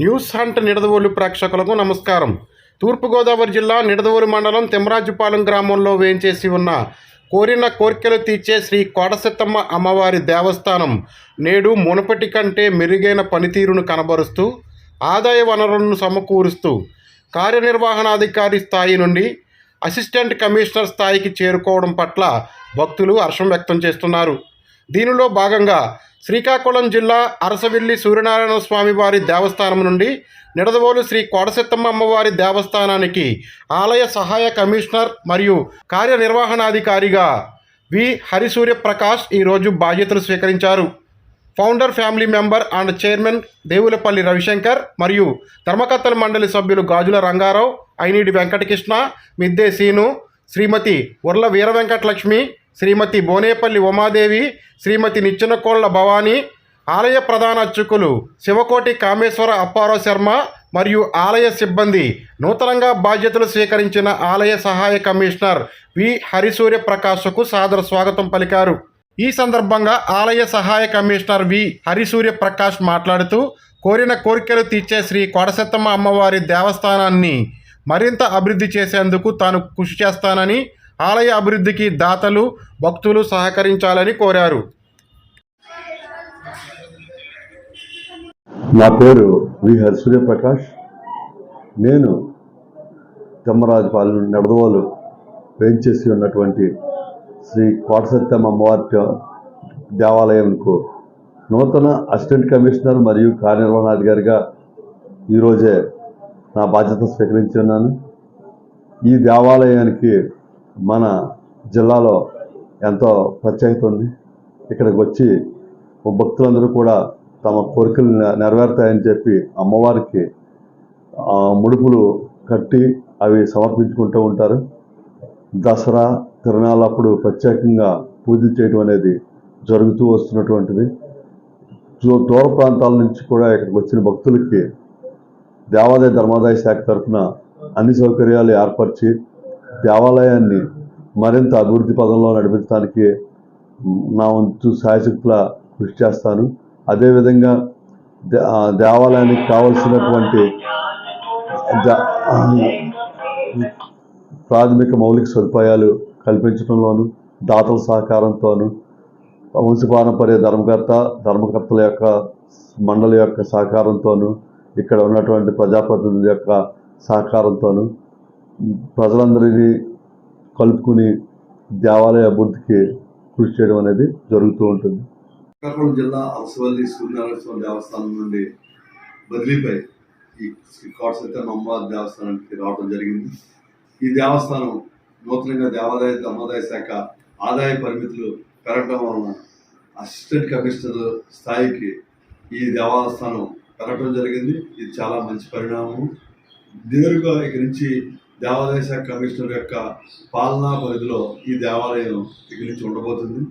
News hunt Nidadavolu ప్రేక్షకులకు నమస్కారం. తూర్పుగోదావరి జిల్లా నిడదవోలు మండలం తిమ్మరాజుపాలెం గ్రామంలో వేయించేసి ఉన్న కోరిన కోర్కెలు తీర్చే శ్రీ కోటసెత్తమ్మ అమ్మవారి దేవస్థానం నేడు మునుపటి కంటే మెరుగైన పనితీరును కనబరుస్తూ ఆదాయ వనరులను సమకూరుస్తూ కార్యనిర్వహణాధికారి స్థాయి నుండి అసిస్టెంట్ కమిషనర్ స్థాయికి చేరుకోవడం పట్ల భక్తులు హర్షం వ్యక్తం చేస్తున్నారు. దీనిలో భాగంగా శ్రీకాకుళం జిల్లా అరసవిల్లి సూర్యనారాయణ స్వామి వారి దేవస్థానం నుండి నిడదవోలు శ్రీ కోడసెత్తమ్మ అమ్మవారి దేవస్థానానికి ఆలయ సహాయ కమిషనర్ మరియు కార్యనిర్వహణాధికారిగా వి. హరిసూర్య ప్రకాష్ ఈరోజు బాధ్యతలు స్వీకరించారు. Founder family member and chairman Devulapalli Ravishankar మరియు ధర్మకర్తల మండలి సభ్యులు గాజుల రంగారావు ఐనీడి వెంకటకృష్ణ మిద్దే సీను శ్రీమతి ఉర్ల వీర వెంకటలక్ష్మి శ్రీమతి బోనేపల్లి ఉమాదేవి శ్రీమతి నిచ్చెనకోళ్ళ భవానీ ఆలయ ప్రధాన అర్చకులు శివకోటి కామేశ్వర అప్పారావు శర్మ మరియు ఆలయ సిబ్బంది నూతనంగా బాధ్యతలు స్వీకరించిన ఆలయ సహాయ కమిషనర్ వి. హరిసూర్య ప్రకాశ్కు సాదర స్వాగతం పలికారు. ఈ సందర్భంగా ఆలయ సహాయ కమిషనర్ వి. హరిసూర్య ప్రకాష్ మాట్లాడుతూ కోరిన కోరికలు తీర్చే శ్రీ కోడసెత్తమ్మ అమ్మవారి దేవస్థానాన్ని మరింత అభివృద్ధి చేసేందుకు తాను కృషి చేస్తానని ఆలయ అభివృద్ధికి దాతలు భక్తులు సహకరించాలని కోరారు. నా పేరు వి సూర్యప్రకాష్. నేను తిమ్మరాజుపాలెం నెడదవోలు వేంచేసి ఉన్నటువంటి శ్రీ కోటసత్యం అమ్మవారి దేవాలయంకు నూతన అసిస్టెంట్ కమిషనర్ మరియు కార్యనిర్వహణాధికారిగా ఈరోజే నా బాధ్యత స్వీకరించి ఉన్నాను. ఈ దేవాలయానికి మన జిల్లాలో ఎంతో ప్రత్యేకత ఉంది. ఇక్కడికి వచ్చి భక్తులందరూ కూడా తమ కోరికలు నెరవేరుతాయని చెప్పి అమ్మవారికి ముడుపులు కట్టి అవి సమర్పించుకుంటూ ఉంటారు. దసరా తిరణాలప్పుడు ప్రత్యేకంగా పూజలు చేయడం అనేది జరుగుతూ వస్తున్నటువంటిది. దూర ప్రాంతాల నుంచి కూడా ఇక్కడికి వచ్చిన భక్తులకి దేవాదాయ ధర్మాదాయ శాఖ తరఫున అన్ని సౌకర్యాలు ఏర్పరిచి దేవాలయాన్ని మరింత అభివృద్ధి పదంలో నడిపించడానికి నా వంతు సాయశక్తుల కృషి చేస్తాను. అదేవిధంగా దే- ఆ దేవాలయానికి కావలసినటువంటి ప్రాథమిక మౌలిక సదుపాయాలు కల్పించడంలోను దాతల సహకారంతోను వంశపారంపర్య ధర్మకర్త ధర్మకర్తల యొక్క మండలి యొక్క సహకారంతోను ఇక్కడ ఉన్నటువంటి ప్రజాప్రతినిధుల యొక్క సహకారంతోను ప్రజలందరినీ కలుపుకుని దేవాలయ అభివృద్ధికి కృషి చేయడం అనేది జరుగుతూ ఉంటుంది. శ్రీకాకుళం జిల్లా అలసవల్లి సూర్యనారాయణ స్వామి దేవస్థానం నుండి బదిలీపై ఈ శ్రీ కోట అమ్మవారి దేవస్థానానికి రావడం జరిగింది. ఈ దేవస్థానం నూతనంగా దేవాదాయ ధర్మాదాయ శాఖ ఆదాయ పరిమితులు పెరగడం వలన అసిస్టెంట్ కమిషనర్ స్థాయికి ఈ దేవస్థానం పెరగడం జరిగింది. ఇది చాలా మంచి పరిణామం. నేరుగా ఇక్కడి నుంచి దేవాదాయ శాఖ కమిషనర్ యొక్క పాలనా పరిధిలో ఈ దేవాలయం ఇక్కడి నుంచి ఉండబోతుంది.